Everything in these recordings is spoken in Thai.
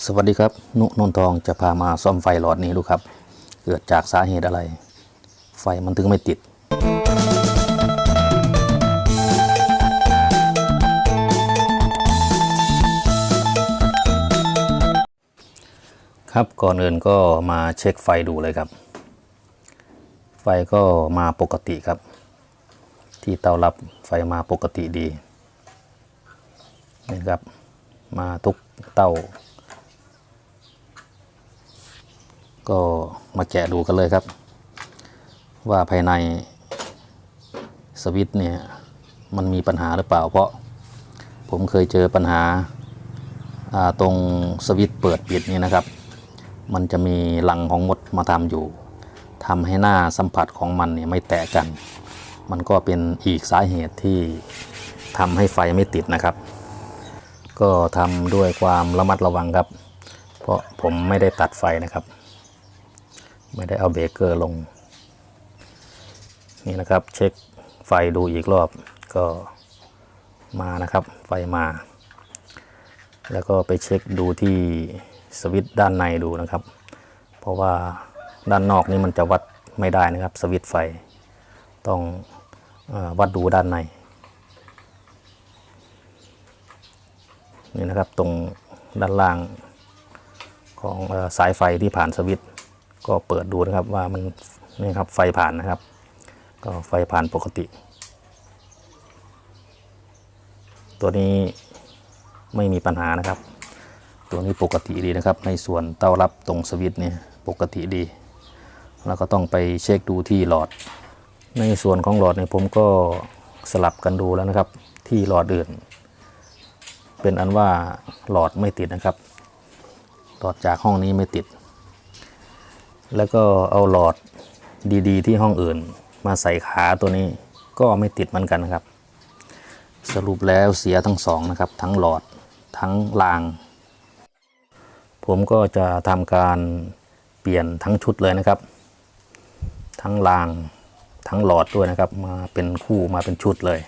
สวัสดีครับนุนนทองจะพามาซ่อมไฟหลอดนี้ดูครับ เกิดจากสาเหตุอะไร ไฟมันถึงไม่ติด ครับก่อนอื่นก็มาเช็คไฟดูเลยครับ ไฟก็มาปกติครับ ที่เตารับไฟมาปกติดีนี่ครับมาทุกเต้า ก็มาแกะดูกันเลยครับ ว่าภายในสวิตช์เนี่ยมันมีปัญหาหรือเปล่า เพราะผมเคยเจอปัญหาาตรงสวิตช์เปิดปิดนี่นะครับ มันจะมีรังของมดมาทำอยู่ทำให้หน้าสัมผัสของมันเนี่ยไม่แตกกัน มันก็เป็นอีกสาเหตุที่ทำให้ไฟไม่ติดนะครับ ก็ทำด้วยความระมัดระวังครับ เพราะผมไม่ได้ตัดไฟนะครับ ไม่ได้เอาเบรกเกอร์ลง นี่นะครับ เช็คไฟดูอีกรอบก็มานะครับ ไฟมา แล้วก็ไปเช็คดูที่สวิตช์ด้านในดูนะครับ เพราะว่าด้านนอกนี่มันจะวัดไม่ได้นะครับ สวิตช์ไฟต้องอวัดดูด้านใน นี่นะครับตรงด้านล่างของอสายไฟที่ผ่านสวิตช์ ก็เปิดดูนะครับว่ามันนี่ครับไฟผ่านนะครับ ก็ไฟผ่านปกติ ตัวนี้ไม่มีปัญหานะครับ ตัวนี้ปกติดีนะครับ ในส่วนเต้ารับตรงสวิตช์เนี่ยปกติดี แล้วก็ต้องไปเช็คดูที่หลอด ในส่วนของหลอดเนี่ยผมก็สลับกันดูแล้วนะครับ ที่หลอดอื่น เป็นอันว่าหลอดไม่ติดนะครับหลอดจากห้องนี้ไม่ติด แล้วก็เอาหลอดดีๆ ที่ห้องอื่น มาใส่ขาตัวนี้ก็ไม่ติดเหมือนกันนะครับ สรุปแล้วเสียทั้งสองนะครับ ทั้งหลอดทั้งราง ผมก็จะทำการเปลี่ยนทั้งชุดเลยนะครับ ทั้งรางทั้งหลอดด้วยนะครับ มาเป็นคู่มาเป็นชุดเลย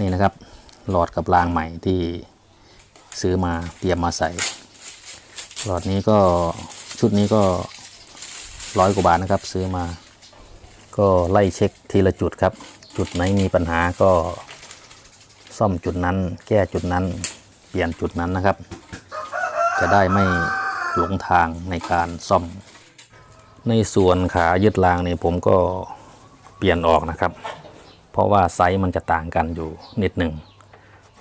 นี่นะครับหลอดกับรางใหม่ที่ซื้อมาเตรียมมาใส่ หลอดนี้ก็ชุดนี้ก็ ร้อยกว่าบาทนะครับ ซื้อมา ก็ไล่เช็คทีละจุดครับ จุดไหนมีปัญหาก็ซ่อมจุดนั้น แก้จุดนั้น เปลี่ยนจุดนั้นนะครับ จะได้ไม่หลงทางในการซ่อม ในส่วนขายึดรางนี่ผมก็เปลี่ยนออกนะครับ เพราะว่าไซส์มันจะต่างกันอยู่นิดหนึ่ง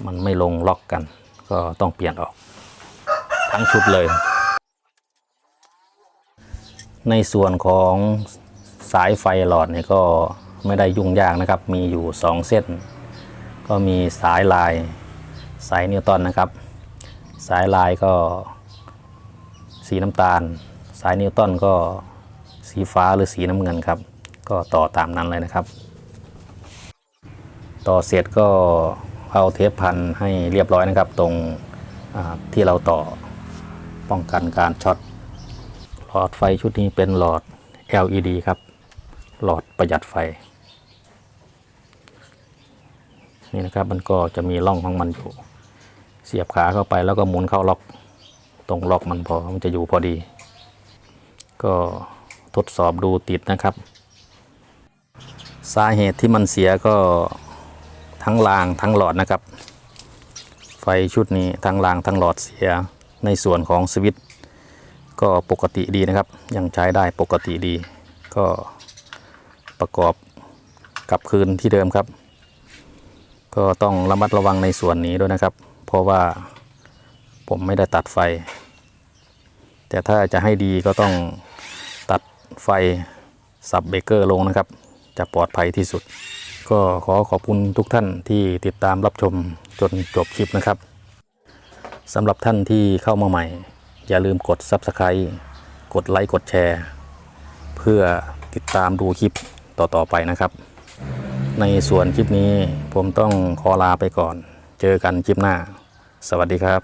มันไม่ลงล็อกกัน ก็ต้องเปลี่ยนออก ทั้งชุดเลย ในส่วนของสายไฟหลอดเนี่ยก็ไม่ได้ยุ่งยากนะครับ มีอยู่ 2 เส้น ก็มีสายลายสายนิวตันนะครับ สายลายก็สีน้ำตาล สายนิวตันก็สีฟ้าหรือสีน้ำเงินครับ ก็ต่อตามนั้นเลยนะครับ ต่อเสร็จก็เอาเทปพันให้เรียบร้อยนะครับ ตรงที่เราต่อป้องกันการช็อต หลอดไฟชุดนี้เป็นหลอด LED ครับ หลอดประหยัดไฟ นี่นะครับมันก็จะมีร่องของมันอยู่ เสียบขาเข้าไปแล้วก็หมุนเข้าล็อก ตรงล็อกมันพอมันจะอยู่พอดี ก็ทดสอบดูติดนะครับ สาเหตุที่มันเสียก็ทั้งรางทั้งหลอดนะครับ ไฟชุดนี้ทั้งรางทั้งหลอดเสียในส่วนของสวิตช์ ก็ปกติดีนะครับ ยังใช้ได้ปกติดี ก็ประกอบกลับคืนที่เดิมครับ ก็ต้องระมัดระวังในส่วนนี้ด้วยนะครับ เพราะว่าผมไม่ได้ตัดไฟ แต่ถ้าจะให้ดีก็ต้องตัดไฟสับเบเกอร์ลงนะครับ จะปลอดภัยที่สุด ก็ขอขอบคุณทุกท่านที่ติดตามรับชมจนจบคลิปนะครับสำหรับท่านที่เข้ามาใหม่ อย่าลืมกด Subscribe กดไลค์กดแชร์ เพื่อติดตามดูคลิปต่อ ๆ ไปนะครับ ในส่วนคลิปนี้ผมต้องขอลาไปก่อน เจอกันคลิปหน้า สวัสดีครับ